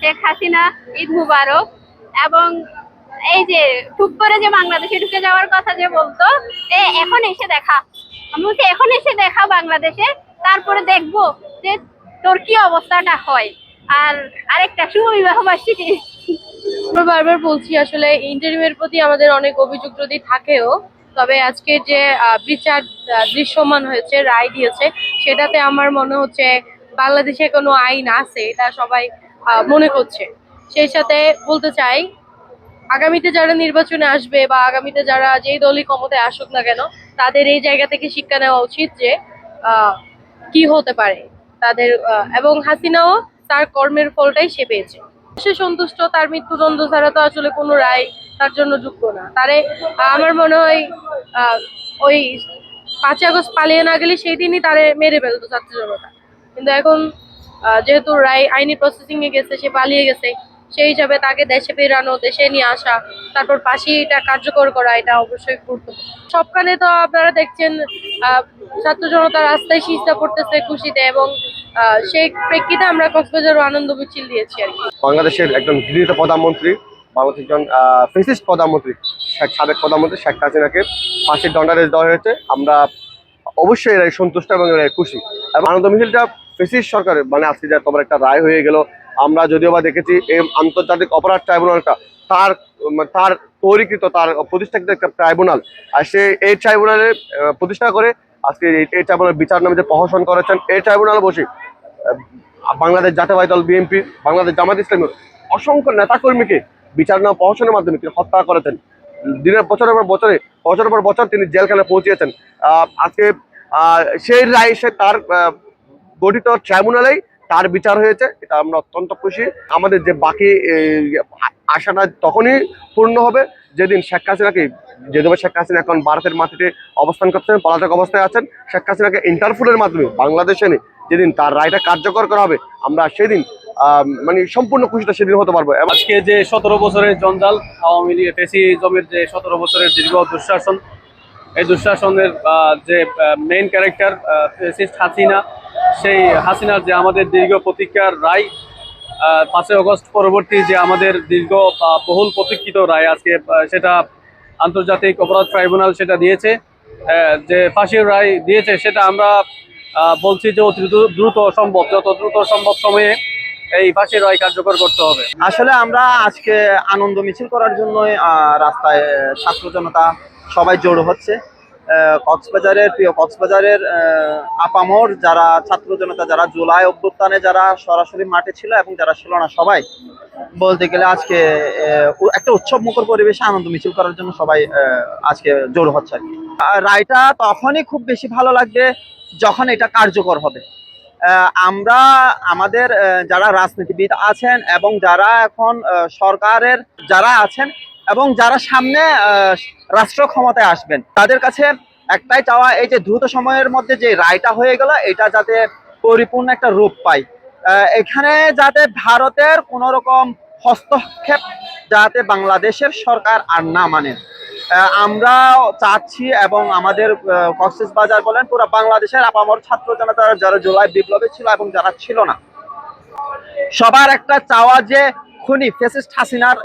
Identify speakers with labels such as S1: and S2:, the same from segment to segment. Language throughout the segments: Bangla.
S1: শেখ হাসিনা, ঈদ মুবারক এবং এই যে টুক করে যে বাংলাদেশে ঢুকে যাওয়ার কথা যে বলতো, এ এখন এসে দেখা। আমি বলছি, এখন এসে দেখা বাংলাদেশে, তারপরে দেখব যে তোর কি অবস্থাটা হয়। আর আরেকটা শুভ বিবাহ বার্ষিকী
S2: বারবার বলছি, আসলে ইন্টারভিউয়ের প্রতি আমাদের অনেক অভিযোগ যদি থাকেও, তবে আজকে যে বিচার দৃশ্যমান হয়েছে, রায় দিয়েছে, সেটাতে আমার মনে হচ্ছে বাংলাদেশে কোনো আইন আছে, এটা সবাই মনে করছে সেই সাথে বলতে চাই, আগামীতে যারা নির্বাচনে আসবে বা আগামীতে যারা যেই দলই ক্ষমতায় আসুক না কেন, তাদের এই জায়গা থেকে শিক্ষা নেওয়া উচিত যে কি হতে পারে তাদের এবং হাসিনাও তার কর্মের ফলটাই সে পেয়েছে। সে সন্তুষ্ট, তার মৃত্যুদণ্ড ছাড়া তো আসলে কোনো রায় তার জন্য যোগ্য না। তারে আমার মনে হয় ওই পাঁচই আগস্ট পালিয়ে না গেলে সেই দিনই তারে মেরে ফেলতো ছাত্র জনতা। কিন্তু এখন যেহেতু রায় আইনি প্রসেসিং এ গেছে, সে পালিয়ে গেছে, সেই হিসাবে তাকে দেশে ফেরানো, দেশে নিয়ে আসা, তারপর পাশে এটা কার্যকর করা, এটা অবশ্যই গুরুত্বপূর্ণ। সবখানে তো আপনারা দেখছেন ছাত্র জনতা রাস্তায় সিস্তা করতেছে খুশিতে এবং সেই প্রেক্ষিতে আমরা কক্সবাজারও আনন্দ মিছিল দিয়েছি আর কি।
S3: বাংলাদেশের একজন গৃহীত প্রধানমন্ত্রী, বাংলাদেশের একজন ফেসিস্ট প্রধানমন্ত্রী, শেখ সাবেক প্রধানমন্ত্রী শেখ হাসিনাকে ফাঁসির দণ্ডাদেশ দেওয়া হয়েছে। আমরা অবশ্যই এরাই সন্তুষ্ট এবং এরাই খুশি। এবং আনন্দ মিছিলটা ফেসিস্ট সরকারের মানে আজকে যে তোমার একটা রায় হয়ে গেল, আমরা যদিও বা দেখেছি এই আন্তর্জাতিক অপরাধ ট্রাইব্যুনালটা, তার তার তৈরিকৃত, তার প্রতিষ্ঠাকৃত একটা ট্রাইব্যুনাল, আর সে এই ট্রাইব্যুনালে প্রতিষ্ঠা করে আজকে এই- ট্রাইব্যুনাল বিচার নামে যে প্রহসন করেছেন, এই ট্রাইব্যুনালে বসে বাংলাদেশ জাতীয়বাদী দল বিএনপি, বাংলাদেশ জামাত ইসলামী, অসংখ্য নেতাকর্মীকে বিচার নাম প্রহসনের মাধ্যমে তিনি হত্যা করেছেন। দিনের বছরের পর বছরে, বছরের পর বছর তিনি জেলখানে পৌঁছিয়েছেন। আজকে সেই রায় সে তার গঠিত ট্রাইব্যুনালেই তার বিচার হয়েছে, এটা আমরা অত্যন্ত খুশি। আমাদের যে বাকি আশাটা তখনই পূর্ণ হবে যেদিন শেখ হাসিনাকে যেভাবে শেখ হাসিনা এখন ভারতের মাটিতে অবস্থান করছেন, পলাতক অবস্থায় আছেন, শেখ হাসিনাকে ইন্টারপোলের মাধ্যমে বাংলাদেশে এনে যেদিন তার রায়টা কার্যকর করা হবে, আমরা সেদিন মানে সম্পূর্ণ খুশিটা সেদিন হতে পারব।
S4: আজকে যে সতেরো বছরের জঞ্জাল, আওয়ামী লীগ ফেসিজমের যে সতেরো বছরের দীর্ঘ দুঃশাসন, এই দুঃশাসনের যে মেইন ক্যারেক্টার হাসিনা সেই হাসিনার যে আমাদের দীর্ঘ প্রতীক্ষার রায় পাঁচই আগস্ট পরবর্তী যে আমাদের দীর্ঘ বহুল প্রতীক্ষিত রায় আজকে সেটা আন্তর্জাতিক অপরাধ ট্রাইব্যুনাল সেটা দিয়েছে যে ফাঁসির রায় দিয়েছে, সেটা আমরা বলছি যে অতি দ্রুত- সম্ভব, যত দ্রুত সম্ভব সময়ে এই ফাঁসির রায় কার্যকর করতে হবে।
S5: আসলে আমরা আজকে আনন্দ মিছিল করার জন্য রাস্তায় ছাত্র জনতা সবাই জড়ো হচ্ছে। কক্সবাজারের প্রিয় কক্সবাজারের আপামর যারা ছাত্র জনতা, যারা জুলাই অভ্যুত্থানে যারা সরাসরি মাঠে ছিল এবং যারা ছিল না সবাই, বলতে গেলে আজকে একটা উৎসব মুখর পরিবেশে আনন্দ মিছিল করার জন্য সবাই আজকে জোর হচ্ছে আর কি। রায়টা তখনই খুব বেশি ভালো লাগবে যখন এটা কার্যকর হবে আমরা, আমাদের যারা রাজনীতিবিদ আছেন এবং যারা এখন সরকারের, যারা আছেন এবং যারা সামনে রাষ্ট্র ক্ষমতায় আসবেন, তাদের কাছে একটাই চাওয়া, এই যে দ্রুত সময়ের মধ্যে যে রায়টা হয়ে গেল, এটা যাতে পরিপূর্ণ একটা রূপ পায় এখানে যাতে ভারতের কোনো রকম হস্তক্ষেপ যাতে বাংলাদেশের সরকার আর না মানে। আমরা চাচ্ছি এবং আমাদের কক্সেস বাজার বলেন, পুরো বাংলাদেশের আপামর ছাত্র জনতা যারা জুলাই বিপ্লবে ছিল এবং যারা ছিল না। সবার একটা চাওয়া যে খুনি ফেসিস্ট হাসিনার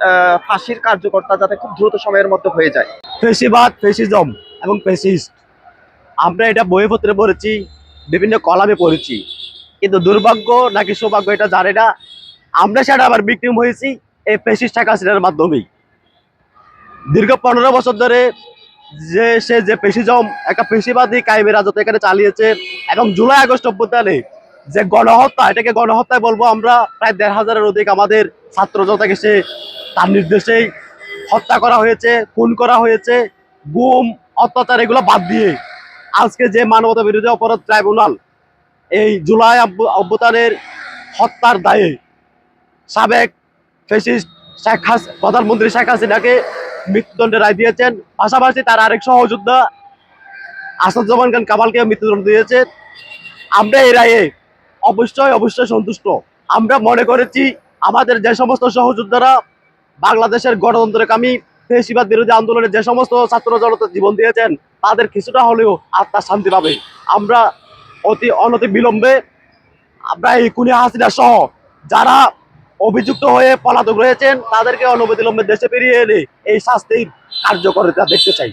S5: ফাঁসির কার্যকর্তা যাতে খুব দ্রুত সময়ের মধ্যে হয়ে যায়।
S6: ফেসিবাদ ফেসিজম এবং ফেসিস্ট আমরা এটা বইপত্রে পড়েছি, বিভিন্ন কলামে পড়েছি। কিন্তু দুর্ভাগ্য নাকি সৌভাগ্য এটা জানে না। আমরা সেটা আবার বিক্রিম হয়েছি এই ফেসিস্ট শেখ হাসিনার মাধ্যমেই। দীর্ঘ পনেরো বছর ধরে যে, সে যে পেশিজম একটা পেশিবাদী কায়েমের রাজত্ব এখানে চালিয়েছে এবং জুলাই আগস্ট অভ্যুত্থানে যে গণহত্যা, এটাকে গণহত্যায় বলব আমরা প্রায় দেড় হাজারের অধিক আমাদের ছাত্র জনতাকে সে তার নির্দেশেই হত্যা করা হয়েছে, খুন করা হয়েছে, গুম, অত্যাচার এগুলো বাদ দিয়ে। আজকে যে মানবতা বিরোধী অপরাধ ট্রাইব্যুনাল এই জুলাই অভ্যু- অভ্যুত্থানের হত্যার দায়ে সাবেক ফেসিস্ট শেখ হাস, প্রধানমন্ত্রী শেখ হাসিনাকে মৃত্যুদণ্ডের রায় দিয়েছেন। পাশাপাশি তার আরেক সহযোদ্ধা আসাদুজ্জামান খান কামালকে মৃত্যুদণ্ড দিয়েছে আমরা এই রায়ে অবশ্যই অবশ্যই সন্তুষ্ট। আমরা মনে করেছি আমাদের যে সমস্ত সহযোদ্ধারা বাংলাদেশের গণতন্ত্রকামী ফেসিবাদ বিরোধী আন্দোলনে যে সমস্ত ছাত্র জনতা জীবন দিয়েছেন, তাদের কিছুটা হলেও আত্মার শান্তি পাবে। আমরা অতি অনতি বিলম্বে আমরা এই কুনিয়া হাসিনা সহ যারা অভিযুক্ত হয়ে পলাতক রয়েছেন, তাদেরকে অনবতিলম্বে দেশে ফিরিয়ে এনে এই শাস্তির কার্যকরিতা দেখতে চাই।